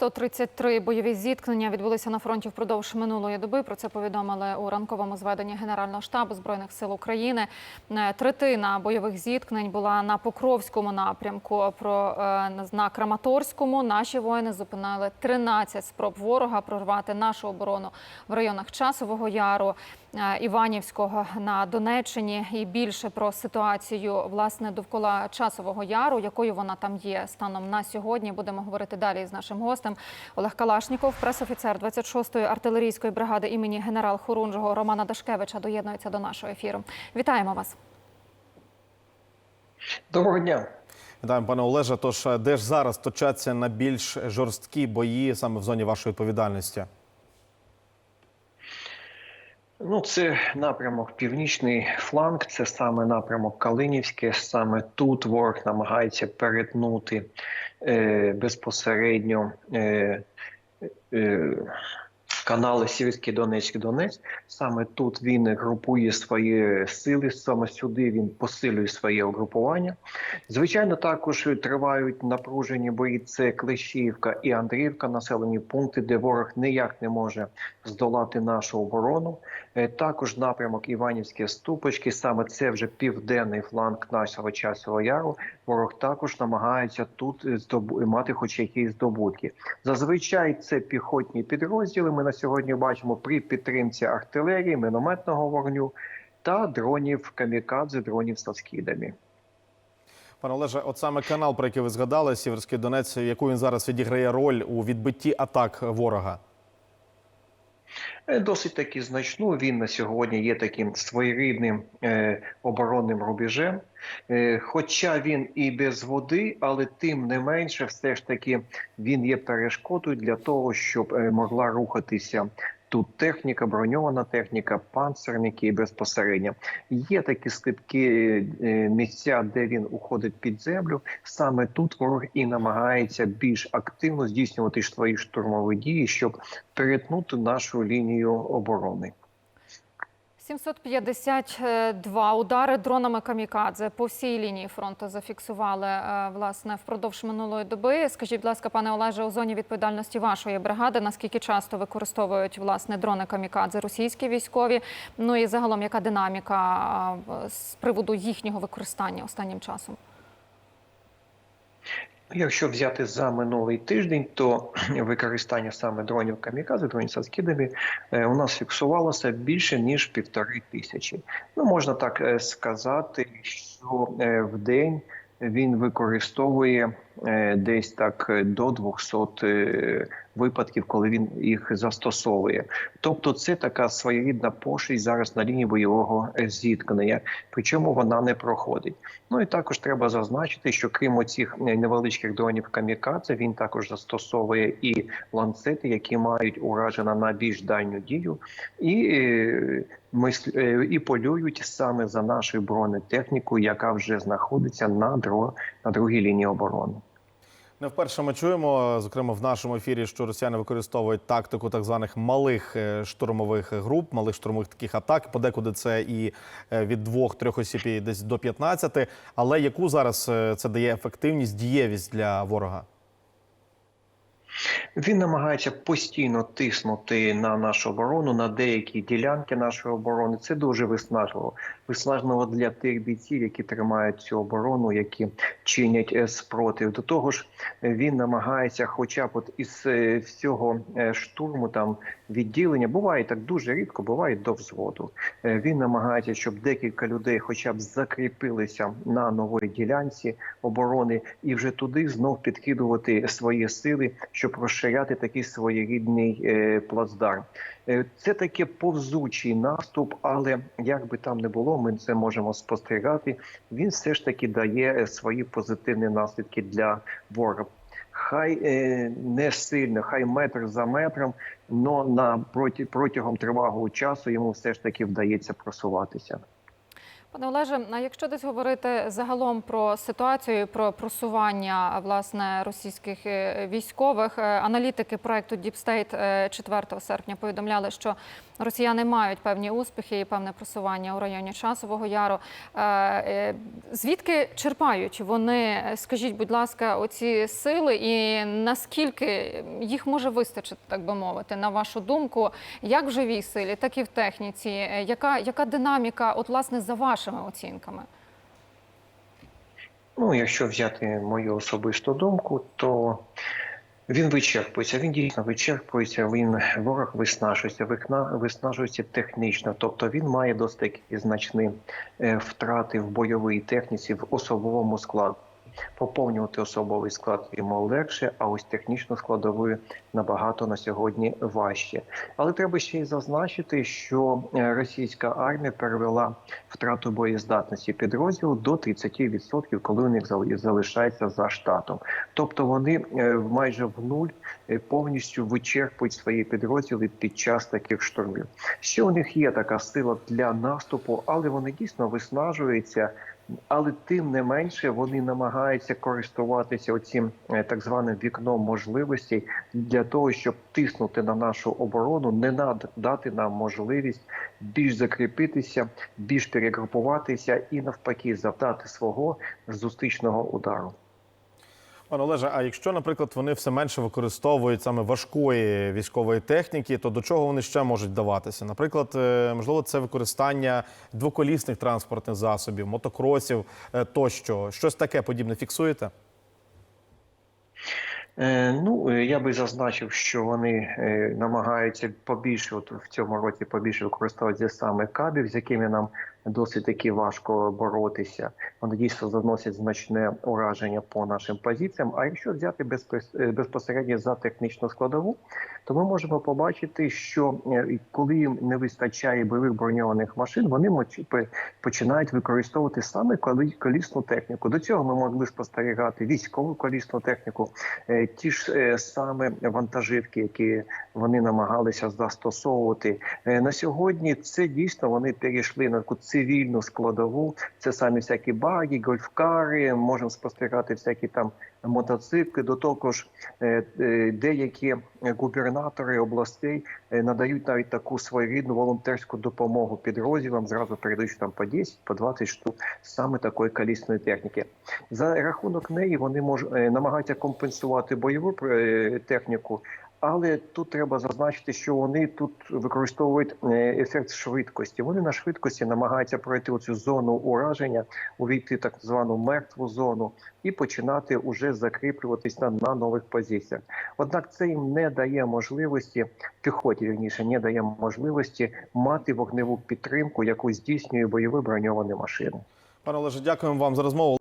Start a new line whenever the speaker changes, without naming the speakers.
133 бойові зіткнення відбулися на фронті впродовж минулої доби. Про це повідомили у ранковому зведенні Генерального штабу збройних сил України. Е, Третина бойових зіткнень була на Покровському напрямку. Про е, на Краматорському наші воїни зупинили 13 спроб ворога прорвати нашу оборону в районах Часового Яру. Е, Іванівського на Донеччині і більше про ситуацію власне довкола часового яру, якою вона там є станом на сьогодні. Будемо говорити далі з нашим гостем. Олег Калашніков, пресофіцер 26-ї артилерійської бригади імені генерал Хорунжого Романа Дашкевича доєднується до нашого ефіру. Вітаємо вас.
Доброго дня.
Вітаємо, пане Олеже. Тож е, де ж зараз точаться на більш жорсткі бої саме в зоні вашої відповідальності?
Ну, це напрямок Північний фланг, це саме напрямок Калинівське. Саме тут ворог намагається перетнути е, безпосередньо е, е, канали Сіверський Донецький Донець. Саме тут він групує свої сили, саме сюди він посилює своє угрупування. Звичайно, також тривають напружені бої. Це Клещіївка і Андріївка, населені пункти, де ворог ніяк не може здолати нашу оборону. Е, Також напрямок Іванівські ступочки. Саме це вже південний фланг нашого часового яру. Ворог також намагається тут мати хоч якісь здобутки. Зазвичай це піхотні підрозділи. Ми на сьогодні бачимо при підтримці артилерії, мінометного вогню та дронів камікадзе, дронів з скидами.
Пане Олеже, от саме канал, про який ви згадали, Сіверський Донець, яку він зараз відіграє роль у відбитті атак ворога?
Е, Досить таки значну. Він на сьогодні є таким своєрідним е, оборонним рубежем. Е, хоча він і без води, але тим не менше, все ж таки він є перешкодою для того, щоб могла рухатися. Тут техніка, броньована техніка, панцерники безпосередньо. Є такі слабкі е, місця, де він уходить під землю. Саме тут ворог і намагається більш активно здійснювати свої штурмові дії, щоб перетнути нашу лінію оборони.
752 удари дронами камікадзе по всій лінії фронту зафіксували е, власне впродовж минулої доби. Скажіть, будь ласка, пане Олеже, у зоні відповідальності вашої бригади наскільки часто використовують власне дрони камікадзе російські військові? Ну і загалом яка динаміка з приводу їхнього використання останнім часом?
Якщо взяти за минулий тиждень, то використання саме дронів камікадзе, дронів з скидами, е, у нас фіксувалося більше ніж півтори тисячі. Ну можна так е, сказати, що е, в день він використовує десь так до 200 е, випадків, коли він їх застосовує. Тобто, це така своєрідна пошість зараз на лінії бойового зіткнення, причому вона не проходить. Ну і також треба зазначити, що крім оцих е, невеличких дронів камікадзе, він також застосовує і ланцети, які мають ураження на більш дальню дію, і е, мис- е, і полюють саме за нашою бронетехнікою, яка вже знаходиться на дро на другій лінії оборони.
Не вперше ми чуємо, зокрема в нашому ефірі, що росіяни використовують тактику так званих малих е, штурмових груп, малих штурмових таких атак. Подекуди це і е, від двох-трьох осіб і десь до 15. Але яку зараз е, це дає ефективність, дієвість для ворога?
Він намагається постійно тиснути на нашу оборону, на деякі ділянки нашої оборони. Це дуже виснажливо. Виснажливо для тих бійців, які тримають цю оборону, які чинять е, спротив. До того ж, він намагається, хоча б от із е, всього е, штурму там відділення, буває так дуже рідко, буває до взводу. Він намагається, щоб декілька людей, хоча б закріпилися на новій ділянці оборони, і вже туди знов підкидувати свої сили, щоб розширяти такий своєрідний е, плацдарм. Е, Це таке повзучий наступ, але як би там не було, ми це можемо спостерігати. Він все ж таки дає е, свої позитивні наслідки для ворога. Хай не сильно, хай метр за метром, але на протягом тривалого часу йому все ж таки вдається просуватися.
Пане Олеже, а якщо десь говорити загалом про ситуацію, про просування власне російських е, військових, е, аналітики проекту Deep State е, 4 серпня повідомляли, що росіяни мають певні успіхи і певне просування у районі Часового Яру. Е, е, Звідки черпають вони, скажіть, будь ласка, оці сили, і наскільки їх може вистачити, так би мовити, на вашу думку, як в живій силі, так і в техніці? Е, Яка, яка динаміка, от власне, за вашими оцінками?
Ну, якщо взяти мою особисту думку, то він вичерпується. Він дійсно вичерпується. Він ворог виснажується, виснажується технічно. Тобто він має досить значні е, втрати в бойовій техніці в особовому складі. Поповнювати особовий склад йому легше, а ось технічну складову набагато на сьогодні важче. Але треба ще й зазначити, що е, російська армія перевела втрату боєздатності підрозділу до 30%, коли у них зали- залишається за штатом. Тобто вони е, майже в нуль е, повністю вичерпують свої підрозділи під час таких штурмів. Ще у них є така сила для наступу, але вони дійсно виснажуються. Але тим не менше вони намагаються користуватися оцим е, так званим вікном можливостей для того, щоб тиснути на нашу оборону, не надати нам можливість більш закріпитися, більш перегрупуватися і навпаки завдати свого зустрічного удару.
Пане Олеже, а якщо, наприклад, вони все менше використовують саме важкої військової техніки, то до чого вони ще можуть даватися? Наприклад, е, можливо, це використання двоколісних транспортних засобів, мотокросів е, тощо. Щось таке подібне фіксуєте?
Е, Ну, я би зазначив, що вони намагаються побільше от в цьому році побільше використовувати саме кабів, з якими нам досить таки важко боротися. Вони дійсно заносять значне ураження по нашим позиціям. А якщо взяти е, безпосередньо за технічну складову, то ми можемо побачити, що е, коли їм не вистачає бойових броньованих машин, вони починають використовувати саме колісну техніку. До цього ми могли спостерігати військову колісну техніку, е, ті ж саме вантажівки, які вони намагалися застосовувати. На сьогодні це дійсно вони перейшли на таку цивільну складову. Це самі всякі баги, гольфкари, можемо спостерігати всякі там мотоцикли. До того ж, е, е, деякі губернатори областей е, надають навіть таку своєрідну волонтерську допомогу підрозділам, зразу передаючи там по 10, по 20 штук саме такої колісної техніки. За рахунок неї вони мож, намагаються компенсувати бойову техніку. Але тут треба зазначити, що вони тут використовують е, ефект швидкості. Вони на швидкості намагаються пройти цю зону ураження, увійти так звану мертву зону і починати уже закріплюватись на, на нових позиціях. Однак це їм не дає можливості піхоті, вірніше, не дає можливості мати вогневу підтримку, яку здійснює бойові броньовані машини.
Пане Олеже, дякуємо вам за розмову.